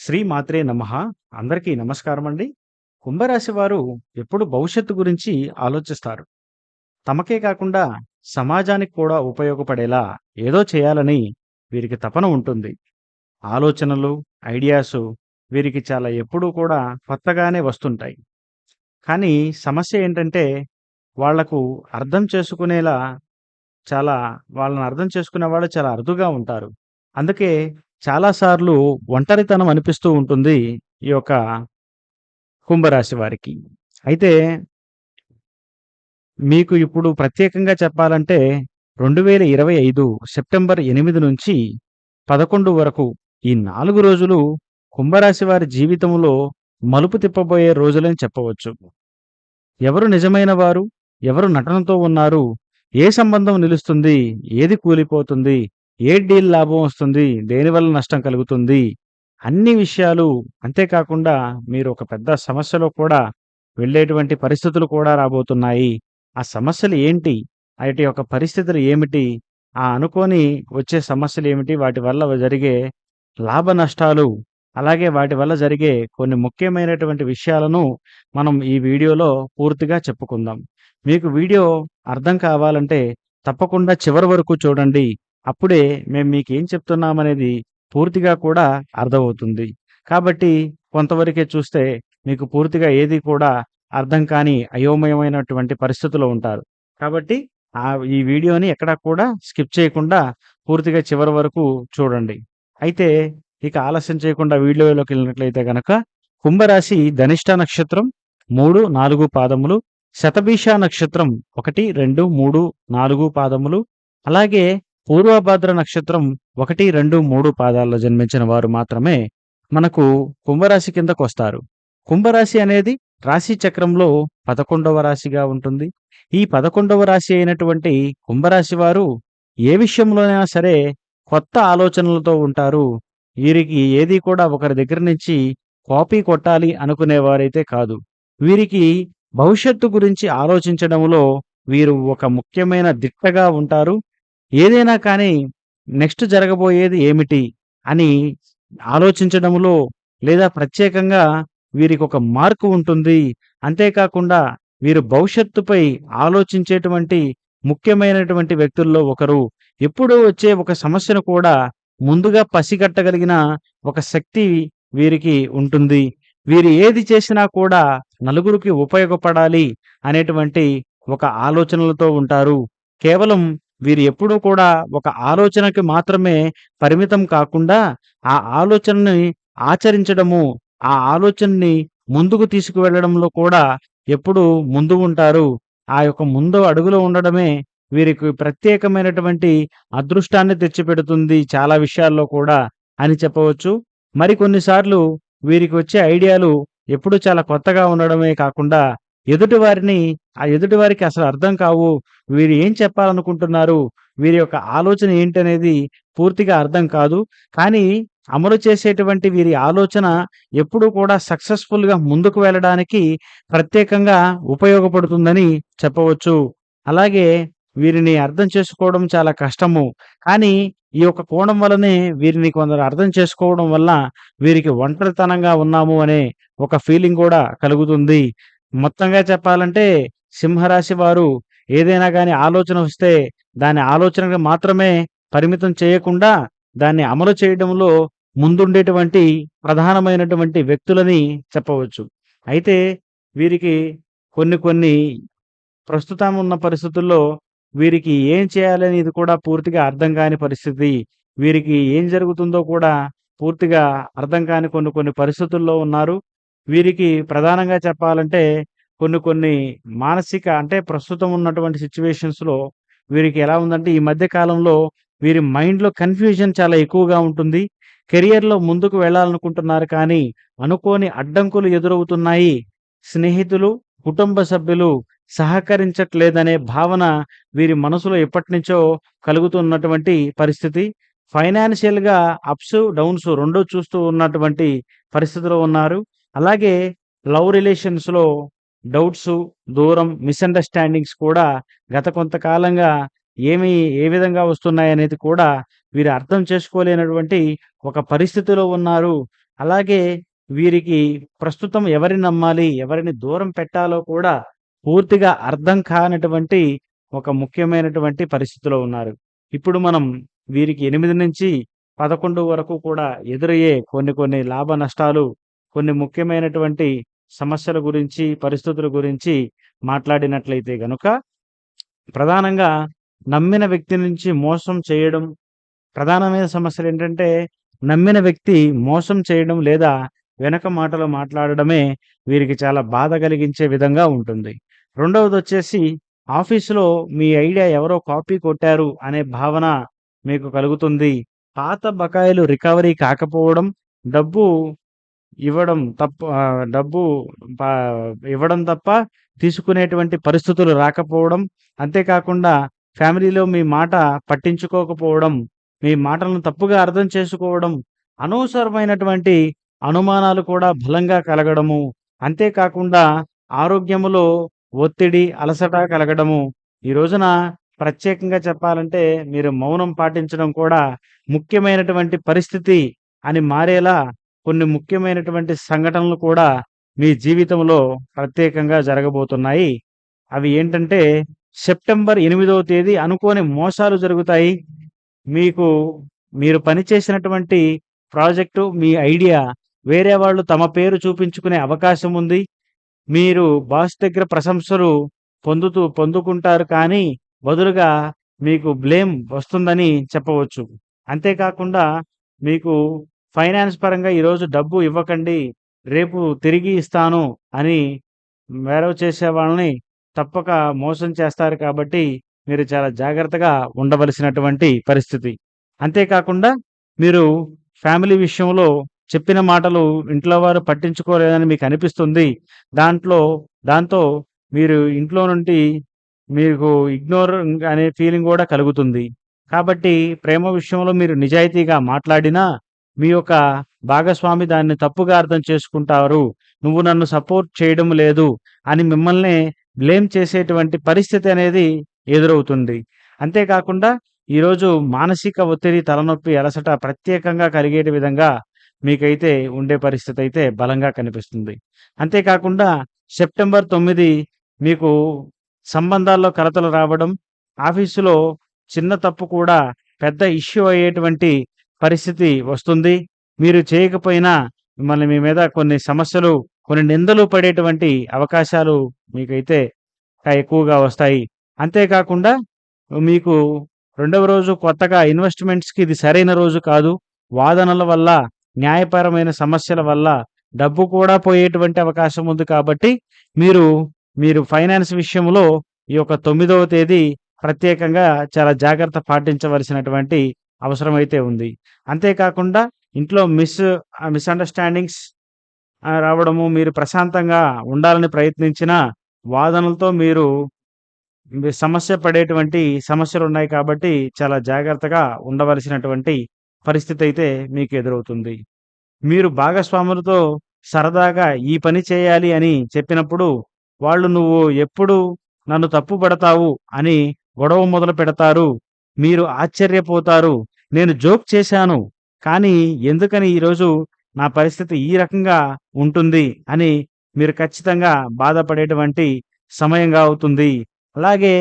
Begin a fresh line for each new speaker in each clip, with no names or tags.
శ్రీ మాత్రే నమః. అందరికీ నమస్కారం అండి కుంభరాశి వారు ఎప్పుడు భవిష్యత్తు గురించి ఆలోచిస్తారు? తమకే కాకుండా సమాజానికి కూడా ఉపయోగపడేలా ఏదో చేయాలని వీరికి తపన ఉంటుంది. ఆలోచనలు ఐడియాస్ వీరికి చాలా ఎప్పుడూ కూడా కొత్తగానే వస్తుంటాయి. కానీ సమస్య ఏంటంటే వాళ్ళకు అర్థం చేసుకునేలా చాలా వాళ్ళని అర్థం చేసుకునే వాళ్ళు చాలా అరుదుగా ఉంటారు. అందుకే చాలాసార్లు ఒంటరితనం అనిపిస్తూ ఉంటుంది ఈ యొక్క కుంభరాశి వారికి. అయితే మీకు ఇప్పుడు ప్రత్యేకంగా చెప్పాలంటే రెండు వేల ఇరవై ఐదు సెప్టెంబర్ ఎనిమిది నుంచి పదకొండు వరకు ఈ నాలుగు రోజులు కుంభరాశి వారి జీవితంలో మలుపు తిప్పబోయే రోజులని చెప్పవచ్చు. ఎవరు నిజమైన వారు? ఎవరు నటనతో ఉన్నారు? ఏ సంబంధం నిలుస్తుంది? ఏది కూలిపోతుంది? ఏ డీల్ లాభం వస్తుంది? దేనివల్ల నష్టం కలుగుతుంది? అన్ని విషయాలు అంతేకాకుండా మీరు ఒక పెద్ద సమస్యలో కూడా వెళ్ళేటువంటి పరిస్థితులు కూడా రాబోతున్నాయి. ఆ సమస్యలు ఏంటి? వాటి యొక్క పరిస్థితులు ఏమిటి? ఆ అనుకోని వచ్చే సమస్యలు ఏమిటి? వాటి వల్ల జరిగే లాభ నష్టాలు అలాగే వాటి వల్ల జరిగే కొన్ని ముఖ్యమైనటువంటి విషయాలను మనం ఈ వీడియోలో పూర్తిగా చెప్పుకుందాం. మీకు వీడియో అర్థం కావాలంటే తప్పకుండా చివరి వరకు చూడండి. అప్పుడే మేము మీకు ఏం చెప్తున్నామనేది పూర్తిగా కూడా అర్థమవుతుంది. కాబట్టి కొంతవరకే చూస్తే మీకు పూర్తిగా ఏది కూడా అర్థం కాని అయోమయమైనటువంటి పరిస్థితుల్లో ఉంటారు. కాబట్టి ఆ ఈ వీడియోని ఎక్కడా కూడా స్కిప్ చేయకుండా పూర్తిగా చివరి వరకు చూడండి. అయితే ఇక ఆలస్యం చేయకుండా వీడియోలోకి వెళ్ళినట్లయితే గనక కుంభరాశి ధనిష్ట నక్షత్రం మూడు నాలుగు పాదములు శతభీష నక్షత్రం ఒకటి రెండు మూడు నాలుగు పాదములు అలాగే పూర్వభద్ర నక్షత్రం ఒకటి రెండు మూడు పాదాల్లో జన్మించిన వారు మాత్రమే మనకు కుంభరాశి కిందకు వస్తారు. కుంభరాశి అనేది రాశి చక్రంలో పదకొండవ రాశిగా ఉంటుంది. ఈ పదకొండవ రాశి అయినటువంటి కుంభరాశి వారు ఏ విషయంలోనైనా సరే కొత్త ఆలోచనలతో ఉంటారు. వీరికి ఏది కూడా ఒకరి దగ్గర నుంచి కాపీ కొట్టాలి అనుకునేవారైతే కాదు. వీరికి భవిష్యత్తు గురించి ఆలోచించడంలో వీరు ఒక ముఖ్యమైన దిట్టగా ఉంటారు. ఏదైనా కానీ నెక్స్ట్ జరగబోయేది ఏమిటి అని ఆలోచించడంలో లేదా ప్రత్యేకంగా వీరికి ఒక మార్కు ఉంటుంది. అంతేకాకుండా వీరు భవిష్యత్తుపై ఆలోచించేటువంటి ముఖ్యమైనటువంటి వ్యక్తుల్లో ఒకరు. ఎప్పుడూ వచ్చే ఒక సమస్యను కూడా ముందుగా పసిగట్టగలిగిన ఒక శక్తి వీరికి ఉంటుంది. వీరు ఏది చేసినా కూడా నలుగురికి ఉపయోగపడాలి అనేటువంటి ఒక ఆలోచనలతో ఉంటారు. కేవలం వీరు ఎప్పుడూ కూడా ఒక ఆలోచనకి మాత్రమే పరిమితం కాకుండా ఆ ఆలోచనని ఆచరించడము ఆ ఆలోచనని ముందుకు తీసుకువెళ్ళడంలో కూడా ఎప్పుడు ముందు ఉంటారు. ఆ యొక్క ముందు అడుగులో ఉండడమే వీరికి ప్రత్యేకమైనటువంటి అదృష్టాన్ని తెచ్చిపెడుతుంది చాలా విషయాల్లో కూడా అని చెప్పవచ్చు. మరి కొన్నిసార్లు వీరికి వచ్చే ఐడియాలు ఎప్పుడు చాలా కొత్తగా ఉండడమే కాకుండా ఎదుటివారిని ఆ ఎదుటివారికి అసలు అర్థం కావు. వీరు ఏం చెప్పాలనుకుంటున్నారు? వీరి యొక్క ఆలోచన ఏంటనేది పూర్తిగా అర్థం కాదు. కానీ అమలు చేసేటువంటి వీరి ఆలోచన ఎప్పుడూ కూడా సక్సెస్ఫుల్గా ముందుకు వెళ్ళడానికి ప్రత్యేకంగా ఉపయోగపడుతుందని చెప్పవచ్చు. అలాగే వీరిని అర్థం చేసుకోవడం చాలా కష్టము. కానీ ఈ యొక్క కోణం వల్లనే వీరిని కొందరు అర్థం చేసుకోవడం వల్ల వీరికి ఒంటరితనంగా ఉన్నాము అనే ఒక ఫీలింగ్ కూడా కలుగుతుంది. మొత్తంగా చెప్పాలంటే సింహరాశి వారు ఏదైనా కానీ ఆలోచన వస్తే దాని ఆలోచనకు మాత్రమే పరిమితం చేయకుండా దాన్ని అమలు చేయడంలో ముందుండేటువంటి ప్రధానమైనటువంటి వ్యక్తులని చెప్పవచ్చు. అయితే వీరికి కొన్ని కొన్ని ప్రస్తుతం ఉన్న పరిస్థితుల్లో వీరికి ఏం చేయాలనేది కూడా పూర్తిగా అర్థం కాని పరిస్థితి. వీరికి ఏం జరుగుతుందో కూడా పూర్తిగా అర్థం కాని కొన్ని కొన్ని పరిస్థితుల్లో ఉన్నారు. వీరికి ప్రధానంగా చెప్పాలంటే కొన్ని కొన్ని మానసిక అంటే ప్రస్తుతం ఉన్నటువంటి సిచ్యువేషన్స్లో వీరికి ఎలా ఉందంటే ఈ మధ్య కాలంలో వీరి మైండ్లో కన్ఫ్యూజన్ చాలా ఎక్కువగా ఉంటుంది. కెరియర్లో ముందుకు వెళ్ళాలనుకుంటున్నారు కానీ అనుకోని అడ్డంకులు ఎదురవుతున్నాయి. స్నేహితులు కుటుంబ సభ్యులు సహకరించట్లేదనే భావన వీరి మనసులో ఎప్పటి నుంచో కలుగుతున్నటువంటి పరిస్థితి. ఫైనాన్షియల్గా అప్స్ డౌన్స్ రెండో చూస్తూ ఉన్నటువంటి పరిస్థితిలో ఉన్నారు. అలాగే లవ్ రిలేషన్స్లో డౌట్స్ దూరం మిస్అండర్స్టాండింగ్స్ కూడా గత కొంతకాలంగా ఏమి ఏ విధంగా వస్తున్నాయనేది కూడా వీరు అర్థం చేసుకోలేనటువంటి ఒక పరిస్థితిలో ఉన్నారు అలాగే వీరికి ప్రస్తుతం ఎవరిని నమ్మాలి, ఎవరిని దూరం పెట్టాలో కూడా పూర్తిగా అర్థం కానటువంటి ఒక ముఖ్యమైనటువంటి పరిస్థితిలో ఉన్నారు. ఇప్పుడు మనం వీరికి 8-11 వరకు కూడా ఎదురయ్యే కొన్ని కొన్ని లాభ నష్టాలు, కొన్ని ముఖ్యమైనటువంటి సమస్యల గురించి, పరిస్థితుల గురించి మాట్లాడినట్లయితే గనుక ప్రధానంగా నమ్మిన వ్యక్తి నుంచి మోసం చేయడం, ప్రధానమైన సమస్యలు ఏంటంటే నమ్మిన వ్యక్తి మోసం చేయడం లేదా వెనక మాటలు మాట్లాడడమే వీరికి చాలా బాధ కలిగించే విధంగా ఉంటుంది. రెండవది వచ్చేసి ఆఫీసులో మీ ఐడియా ఎవరో కాపీ కొట్టారు అనే భావన మీకు కలుగుతుంది. పాత బకాయిలు రికవరీ కాకపోవడం, డబ్బు ఇవ్వడం తప్ప డబ్బు పా ఇవ్వడం తప్ప తీసుకునేటువంటి పరిస్థితులు రాకపోవడం, అంతేకాకుండా ఫ్యామిలీలో మీ మాట పట్టించుకోకపోవడం, మీ మాటలను తప్పుగా అర్థం చేసుకోవడం, అనవసరమైనటువంటి అనుమానాలు కూడా బలంగా కలగడము, అంతేకాకుండా ఆరోగ్యములో ఒత్తిడి, అలసట కలగడము. ఈ రోజున ప్రత్యేకంగా చెప్పాలంటే మీరు మౌనం పాటించడం కూడా ముఖ్యమైనటువంటి పరిస్థితి అని మారేలా కొన్ని ముఖ్యమైనటువంటి సంఘటనలు కూడా మీ జీవితంలో ప్రత్యేకంగా జరగబోతున్నాయి. అవి ఏంటంటే సెప్టెంబర్ ఎనిమిదవ తేదీ అనుకోని మోసాలు జరుగుతాయి. మీకు మీరు పనిచేసినటువంటి ప్రాజెక్టు, మీ ఐడియా వేరే వాళ్ళు తమ పేరు చూపించుకునే అవకాశం ఉంది. మీరు బాస్ దగ్గర ప్రశంసలు పొందుతూ పొందుకుంటారు కానీ, బదులుగా మీకు బ్లేమ్ వస్తుందని చెప్పవచ్చు. అంతేకాకుండా మీకు ఫైనాన్స్ పరంగా ఈరోజు డబ్బు ఇవ్వకండి, రేపు తిరిగి ఇస్తాను అని వేరవ చేసే వాళ్ళని తప్పక మోసం చేస్తారు కాబట్టి, మీరు చాలా జాగ్రత్తగా ఉండవలసినటువంటి పరిస్థితి. అంతేకాకుండా మీరు ఫ్యామిలీ విషయంలో చెప్పిన మాటలు ఇంట్లో వారు పట్టించుకోలేదని మీకు అనిపిస్తుంది దాంట్లో దాంతో మీరు ఇంట్లో నుండి మీకు ఇగ్నోర్ అనే ఫీలింగ్ కూడా కలుగుతుంది. కాబట్టి ప్రేమ విషయంలో మీరు నిజాయితీగా మాట్లాడినా, మీ యొక్క భాగస్వామి దాన్ని తప్పుగా అర్థం చేసుకుంటారు. నువ్వు నన్ను సపోర్ట్ చేయడం లేదు అని మిమ్మల్నే బ్లేమ్ చేసేటువంటి పరిస్థితి అనేది ఎదురవుతుంది. అంతేకాకుండా ఈరోజు మానసిక ఒత్తిడి, తలనొప్పి, అలసట ప్రత్యేకంగా కలిగే విధంగా మీకైతే ఉండే పరిస్థితి అయితే బలంగా కనిపిస్తుంది. అంతేకాకుండా సెప్టెంబర్ తొమ్మిది మీకు సంబంధాల్లో కలతలు రావడం, ఆఫీసులో చిన్న తప్పు కూడా పెద్ద ఇష్యూ అయ్యేటువంటి పరిస్థితి వస్తుంది. మీరు చేయకపోయినా మిమ్మల్ని మీ మీద కొన్ని సమస్యలు, కొన్ని నిందలు పడేటువంటి అవకాశాలు మీకైతే ఎక్కువగా వస్తాయి. అంతేకాకుండా మీకు రెండవ రోజు కొత్తగా ఇన్వెస్ట్‌మెంట్స్‌కి ఇది సరైన రోజు కాదు. వాదనల వల్ల, న్యాయపరమైన సమస్యల వల్ల డబ్బు కూడా పోయేటువంటి అవకాశం ఉంది కాబట్టి, మీరు, మీరు ఫైనాన్స్ విషయంలో ఈ యొక్క తొమ్మిదవ తేదీ ప్రత్యేకంగా చాలా జాగ్రత్త పాటించవలసినటువంటి అవసరమైతే ఉంది. అంతేకాకుండా ఇంట్లో మిస్ మిస్‌అండర్‌స్టాండింగ్స్ రావడము, మీరు ప్రశాంతంగా ఉండాలని ప్రయత్నించినా వాదనలతో మీరు సమస్య పడేటువంటి సమస్యలు ఉన్నాయి కాబట్టి, చాలా జాగ్రత్తగా ఉండవలసినటువంటి పరిస్థితి అయితే మీకు ఎదురవుతుంది. మీరు భాగస్వాములతో సరదాగా ఈ పని చేయాలి అని చెప్పినప్పుడు, వాళ్ళు నువ్వు ఎప్పుడు నన్ను తప్పు పడతావు అని గొడవ మొదలు పెడతారు మీరు ఆశ్చర్యపోతారు. నేను జోక్ చేశాను. కానీ ఎందుకని ఈరోజు నా పరిస్థితి ఈ రకంగా ఉంటుంది అని మీరు ఖచ్చితంగా బాధపడేటువంటి సమయంగా అవుతుంది. అలాగే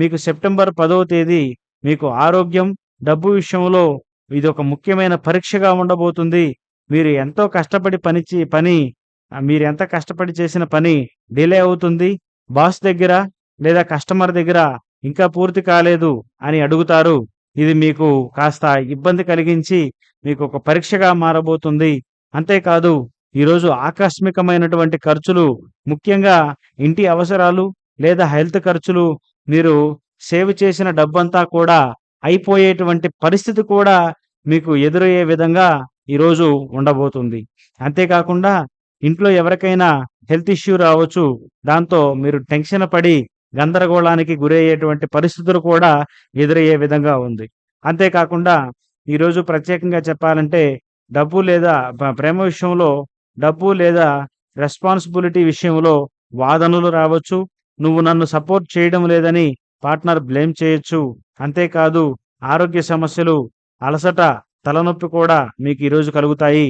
మీకు సెప్టెంబర్ పదవ తేదీ మీకు ఆరోగ్యం, డబ్బు విషయంలో ఇది ఒక ముఖ్యమైన పరీక్షగా ఉండబోతుంది. మీరు ఎంతో కష్టపడి పనిచే పని మీరు ఎంత కష్టపడి చేసిన పని డిలే అవుతుంది. బాస్ దగ్గర లేదా కస్టమర్ దగ్గర ఇంకా పూర్తి కాలేదు అని అడుగుతారు. ఇది మీకు కాస్త ఇబ్బంది కలిగించి మీకు ఒక పరీక్షగా మారబోతుంది. అంతేకాదు ఈరోజు ఆకస్మికమైనటువంటి ఖర్చులు, ముఖ్యంగా ఇంటి అవసరాలు లేదా హెల్త్ ఖర్చులు, మీరు సేవ్ చేసిన డబ్బంతా కూడా అయిపోయేటువంటి పరిస్థితి కూడా మీకు ఎదురయ్యే విధంగా ఈరోజు ఉండబోతుంది. అంతేకాకుండా ఇంట్లో ఎవరికైనా హెల్త్ ఇష్యూ రావచ్చు. దాంతో మీరు టెన్షన్ పడి గందరగోళానికి గురయ్యేటువంటి పరిస్థితులు కూడా ఎదురయ్యే విధంగా ఉంది. అంతేకాకుండా ఈరోజు ప్రత్యేకంగా చెప్పాలంటే డబ్బు లేదా ప్రేమ విషయంలో డబ్బు లేదా రెస్పాన్సిబిలిటీ విషయంలో వాదనలు రావచ్చు. నువ్వు నన్ను సపోర్ట్ చేయడం లేదని పార్ట్నర్ బ్లేమ్ చేయొచ్చు. అంతేకాదు ఆరోగ్య సమస్యలు, అలసట, తలనొప్పి కూడా మీకు ఈరోజు కలుగుతాయి.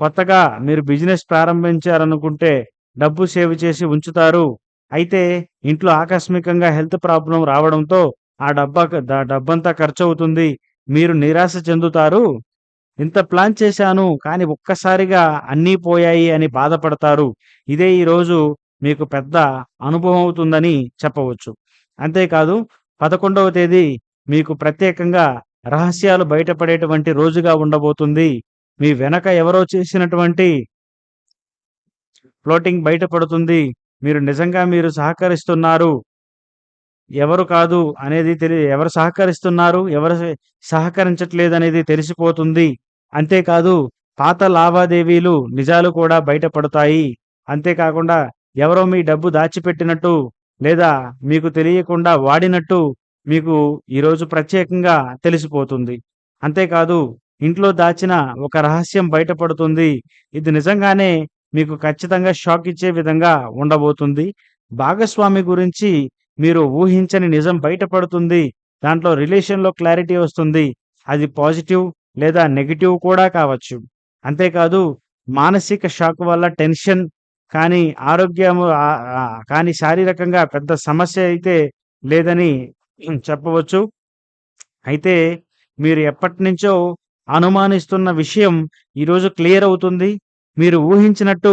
కొత్తగా మీరు బిజినెస్ ప్రారంభించారనుకుంటే డబ్బు సేవ్ చేసి ఉంచుతారు అయితే ఇంట్లో ఆకస్మికంగా హెల్త్ ప్రాబ్లం రావడంతో ఆ డబ్బా ద డబ్బంతా ఖర్చవుతుంది. మీరు నిరాశ చెందుతారు. ఇంత ప్లాన్ చేశాను కానీ ఒక్కసారిగా అన్నీ పోయాయి అని బాధపడతారు. ఇదే ఈరోజు మీకు పెద్ద అనుభవం అవుతుందని చెప్పవచ్చు. అంతేకాదు పదకొండవ తేదీ మీకు ప్రత్యేకంగా రహస్యాలు బయటపడేటువంటి రోజుగా ఉండబోతుంది. మీ వెనక ఎవరో చేసినటువంటి ఫ్లోటింగ్ బయటపడుతుంది. మీరు నిజంగా మీరు సహకరిస్తున్నారు? ఎవరు కాదు అనేది తెలి ఎవరు సహకరిస్తున్నారు? ఎవరు సహకరించట్లేదు అనేది తెలిసిపోతుంది. అంతేకాదు పాత లావాదేవీలు నిజాలు కూడా బయటపడతాయి. అంతేకాకుండా ఎవరో మీ డబ్బు దాచిపెట్టినట్టు లేదా మీకు తెలియకుండా వాడినట్టు మీకు ఈరోజు ప్రత్యేకంగా తెలిసిపోతుంది. అంతేకాదు ఇంట్లో దాచిన ఒక రహస్యం బయటపడుతుంది. ఇది నిజంగానే మీకు ఖచ్చితంగా షాక్ ఇచ్చే విధంగా ఉండబోతుంది. భాగస్వామి గురించి మీరు ఊహించని నిజం బయటపడుతుంది. దాంట్లో రిలేషన్లో క్లారిటీ వస్తుంది. అది పాజిటివ్ లేదా నెగిటివ్ కూడా కావచ్చు. అంతేకాదు మానసిక షాక్ వల్ల టెన్షన్ కానీ ఆరోగ్యము కానీ శారీరకంగా పెద్ద సమస్య అయితే లేదని చెప్పవచ్చు. అయితే మీరు ఎప్పటి నుంచో అనుమానిస్తున్న విషయం ఈరోజు క్లియర్ అవుతుంది. మీరు ఊహించినట్టు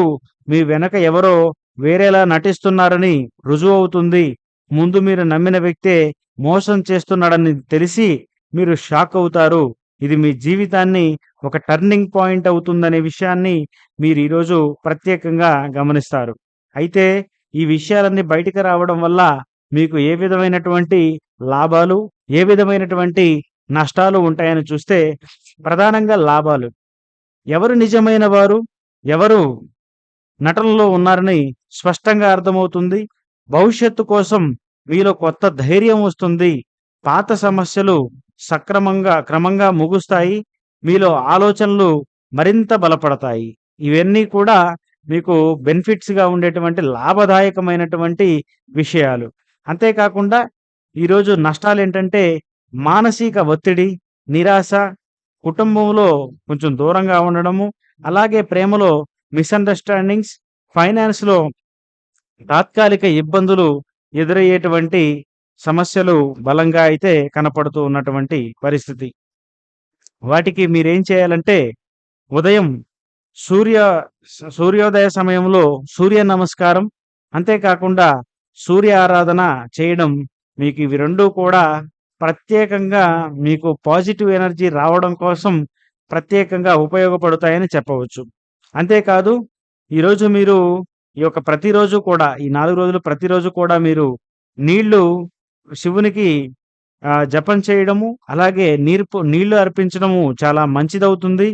మీ వెనక ఎవరో వేరేలా నటిస్తున్నారని రుజువు అవుతుంది. ముందు మీరు నమ్మిన వ్యక్తే మోసం చేస్తున్నాడని తెలిసి మీరు షాక్ అవుతారు. ఇది మీ జీవితాన్ని ఒక టర్నింగ్ పాయింట్ అవుతుందనే విషయాన్ని మీరు ఈరోజు ప్రత్యేకంగా గమనిస్తారు. అయితే ఈ విషయాలన్నీ బయటికి రావడం వల్ల మీకు ఏ విధమైనటువంటి లాభాలు ఏ విధమైనటువంటి నష్టాలు ఉంటాయని చూస్తే ప్రధానంగా లాభాలు. ఎవరు నిజమైన వారు? ఎవరు నటనలో ఉన్నారని స్పష్టంగా అర్థమవుతుంది. భవిష్యత్తు కోసం మీలో కొత్త ధైర్యం వస్తుంది. పాత సమస్యలు సక్రమంగా క్రమంగా ముగుస్తాయి. మీలో ఆలోచనలు మరింత బలపడతాయి. ఇవన్నీ కూడా మీకు బెనిఫిట్స్గా ఉండేటువంటి లాభదాయకమైనటువంటి విషయాలు. అంతేకాకుండా ఈరోజు నష్టాలు ఏంటంటే మానసిక ఒత్తిడి నిరాశ కుటుంబంలో కొంచెం దూరంగా ఉండడము అలాగే ప్రేమలో మిస్అండర్స్టాండింగ్స్ ఫైనాన్స్లో తాత్కాలిక ఇబ్బందులు ఎదురయ్యేటువంటి సమస్యలు బలంగా అయితే కనపడుతూ ఉన్నటువంటి పరిస్థితి. వాటికి మీరేం చేయాలంటే ఉదయం సూర్య సూర్యోదయ సమయంలో సూర్య నమస్కారం అంతేకాకుండా సూర్య ఆరాధన చేయడం మీకు ఇవి రెండూ కూడా ప్రత్యేకంగా మీకు పాజిటివ్ ఎనర్జీ రావడం కోసం ప్రత్యేకంగా ఉపయోగపడతాయని చెప్పవచ్చు. అంతేకాదు ఈరోజు మీరు ఈ యొక్క ప్రతిరోజు కూడా ఈ నాలుగు రోజులు ప్రతిరోజు కూడా మీరు నీళ్ళు శివునికి జపం చేయడము అలాగే నీరు నీళ్ళు అర్పించడము చాలా మంచిదవుతుంది.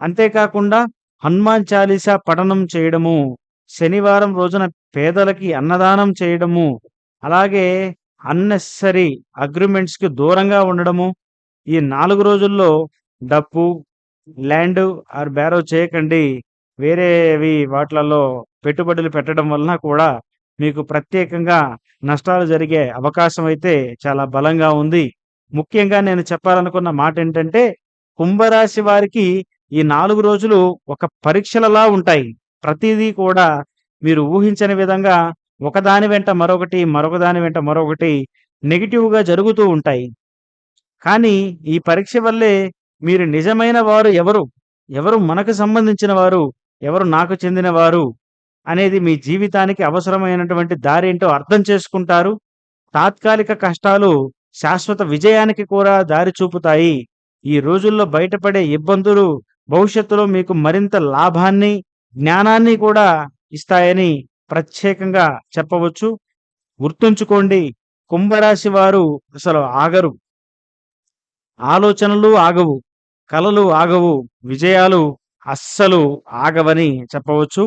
అంతేకాకుండా హనుమాన్ చాలీసా పఠనం చేయడము శనివారం రోజున పేదలకి అన్నదానం చేయడము అలాగే అన్నెసరీ అగ్రిమెంట్స్కి దూరంగా ఉండడము ఈ నాలుగు రోజుల్లో డప్పు ల్యాండ్ ఆర్ బ్యారో చేయకండి. వేరేవి వాటిలలో పెట్టుబడులు పెట్టడం వలన కూడా మీకు ప్రత్యేకంగా నష్టాలు జరిగే అవకాశం అయితే చాలా బలంగా ఉంది. ముఖ్యంగా నేను చెప్పాలనుకున్న మాట ఏంటంటే కుంభరాశి వారికి ఈ నాలుగు రోజులు ఒక పరీక్షలలా ఉంటాయి. ప్రతిదీ కూడా మీరు ఊహించని విధంగా ఒకదాని వెంట మరొకటి మరొకదాని వెంట మరొకటి నెగిటివ్గా జరుగుతూ ఉంటాయి. కానీ ఈ పరీక్ష వల్లే మీరు నిజమైన వారు ఎవరు? ఎవరు మనకు సంబంధించిన వారు? ఎవరు నాకు చెందిన వారు? అనేది మీ జీవితానికి అవసరమైనటువంటి దారి ఏంటో అర్థం చేసుకుంటారు. తాత్కాలిక కష్టాలు శాశ్వత విజయానికి కూడా దారి చూపుతాయి. ఈ రోజుల్లో బయటపడే ఇబ్బందులు భవిష్యత్తులో మీకు మరింత లాభాన్ని జ్ఞానాన్ని కూడా ఇస్తాయని ప్రత్యేకంగా చెప్పవచ్చు. గుర్తుంచుకోండి కుంభరాశి వారు అసలు ఆగరు. ఆలోచనలు ఆగవు. కలలు ఆగవు విజయాలు అస్సలు ఆగవని చెప్పవచ్చు.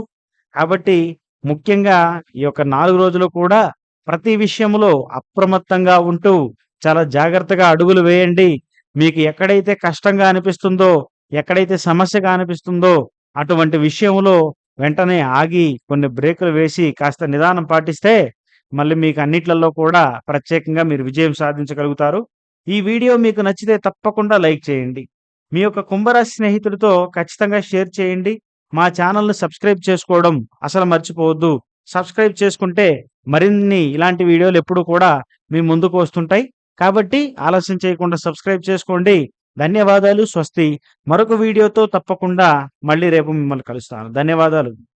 కాబట్టి ముఖ్యంగా ఈ యొక్క నాలుగు రోజులు కూడా ప్రతి విషయంలో అప్రమత్తంగా ఉంటూ చాలా జాగ్రత్తగా అడుగులు వేయండి. మీకు ఎక్కడైతే కష్టంగా అనిపిస్తుందో ఎక్కడైతే సమస్యగా అనిపిస్తుందో అటువంటి విషయంలో వెంటనే ఆగి కొన్ని బ్రేకులు వేసి కాస్త నిదానం పాటిస్తే మళ్ళీ మీకు అన్నిట్లలో కూడా ప్రత్యేకంగా మీరు విజయం సాధించగలుగుతారు. ఈ వీడియో మీకు నచ్చితే తప్పకుండా లైక్ చేయండి. మీ యొక్క కుంభరాశి స్నేహితులతో ఖచ్చితంగా షేర్ చేయండి మా ఛానల్ను సబ్స్క్రైబ్ చేసుకోవడం అసలు మర్చిపోవద్దు. సబ్స్క్రైబ్ చేసుకుంటే మరిన్ని ఇలాంటి వీడియోలు ఎప్పుడు కూడా మీ ముందుకు వస్తుంటాయి. కాబట్టి ఆలస్యం చేయకుండా సబ్స్క్రైబ్ చేసుకోండి. ధన్యవాదాలు. స్వస్తి. మరొక వీడియోతో తప్పకుండా మళ్ళీ రేపు మిమ్మల్ని కలుస్తాను. ధన్యవాదాలు.